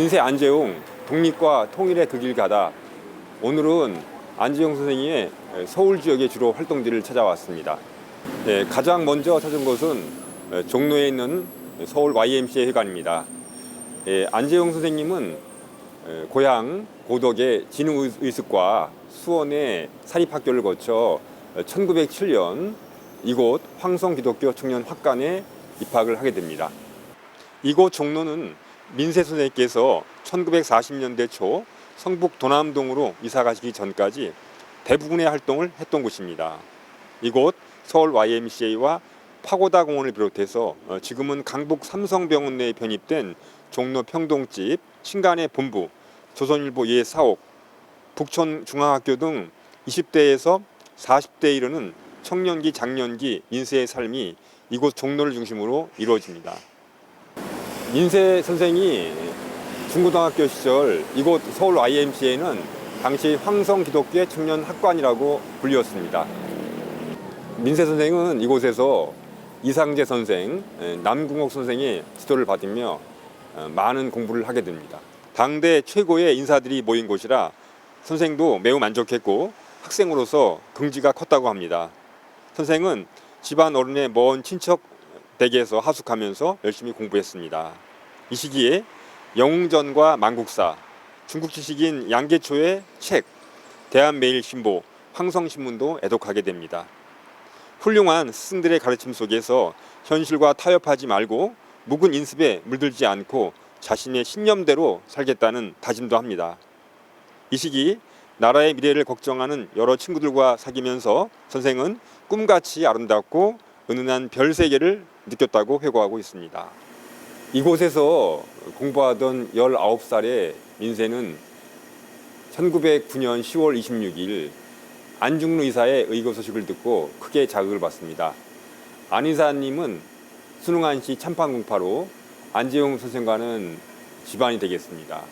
민세 안재웅 독립과 통일의 그 길 가다 오늘은 안재웅 선생님의 서울 지역의 주로 활동지를 찾아왔습니다. 네, 가장 먼저 찾은 곳은 종로에 있는 서울 YMCA 회관입니다. 예, 안재웅 선생님은 에, 고향 고덕의 진흥의습과 수원의 사립학교를 거쳐 1907년 이곳 황성기독교 청년 학관에 입학을 하게 됩니다. 이곳 종로는 민세 선생님께서 1940년대 초 성북 도남동으로 이사 가시기 전까지 대부분의 활동을 했던 곳입니다. 이곳 서울 YMCA와 파고다 공원을 비롯해서 어, 지금은 강북 삼성병원 내에 편입된 종로 평동집, 신간의 본부, 조선일보 예사옥, 북촌 중앙학교 등 20대에서 40대에 이르는 청년기, 장년기 민세의 삶이 이곳 종로를 중심으로 이루어집니다. 민세 선생이 중고등학교 시절 이곳 서울 YMCA는 당시 황성 기독교 청년 학관이라고 불리웠습니다. 민세 선생은 이곳에서 이상재 선생, 에, 남궁옥 선생의 지도를 받으며 어, 많은 공부를 하게 됩니다. 당대 최고의 인사들이 모인 곳이라 선생도 매우 만족했고 학생으로서 긍지가 컸다고 합니다. 선생은 집안 어른의 먼 친척 댁에서 하숙하면서 열심히 공부했습니다. 이 시기에 영웅전과 만국사, 중국 지식인 양계초의 책, 대한매일신보, 황성신문도 애독하게 됩니다. 훌륭한 스승들의 가르침 속에서 현실과 타협하지 말고 묵은 인습에 물들지 않고 자신의 신념대로 살겠다는 다짐도 합니다. 이 시기 나라의 미래를 걱정하는 여러 친구들과 사귀면서 선생은 꿈같이 아름답고 은은한 별 세계를 느꼈다고 회고하고 있습니다. 이곳에서 공부하던 19살의 민세는 1909년 10월 26일 안중루 이사의 의거 소식을 듣고 크게 자극을 받습니다. 안 이사님은 순응한시 참판 공파로 안재용 선생과는 집안이 되겠습니다.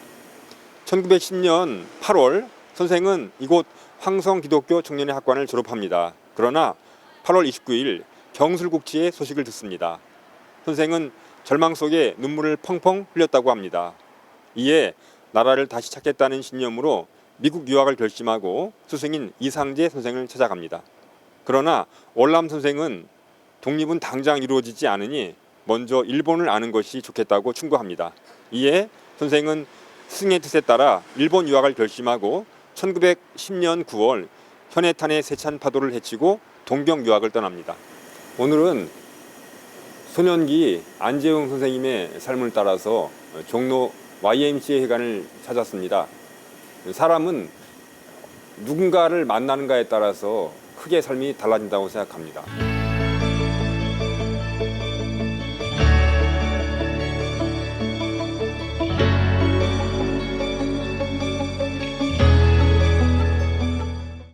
1910년 8월 선생은 이곳 황성 기독교 청년의 학관을 졸업합니다. 그러나 8월 29일 경술국지의 소식을 듣습니다. 선생은 절망 속에 눈물을 펑펑 흘렸다고 합니다. 이에 나라를 다시 찾겠다는 신념으로 미국 유학을 결심하고 스승인 이상재 선생을 찾아갑니다. 그러나 월남 선생은 독립은 당장 이루어지지 않으니 먼저 일본을 아는 것이 좋겠다고 충고합니다. 이에 선생은 스승의 뜻에 따라 일본 유학을 결심하고 1910년 9월 현해탄의 세찬 파도를 헤치고 동경 유학을 떠납니다. 오늘은 소년기 안재웅 선생님의 삶을 따라서 종로 YMCA 회관을 찾았습니다. 사람은 누군가를 만나는가에 따라서 크게 삶이 달라진다고 생각합니다.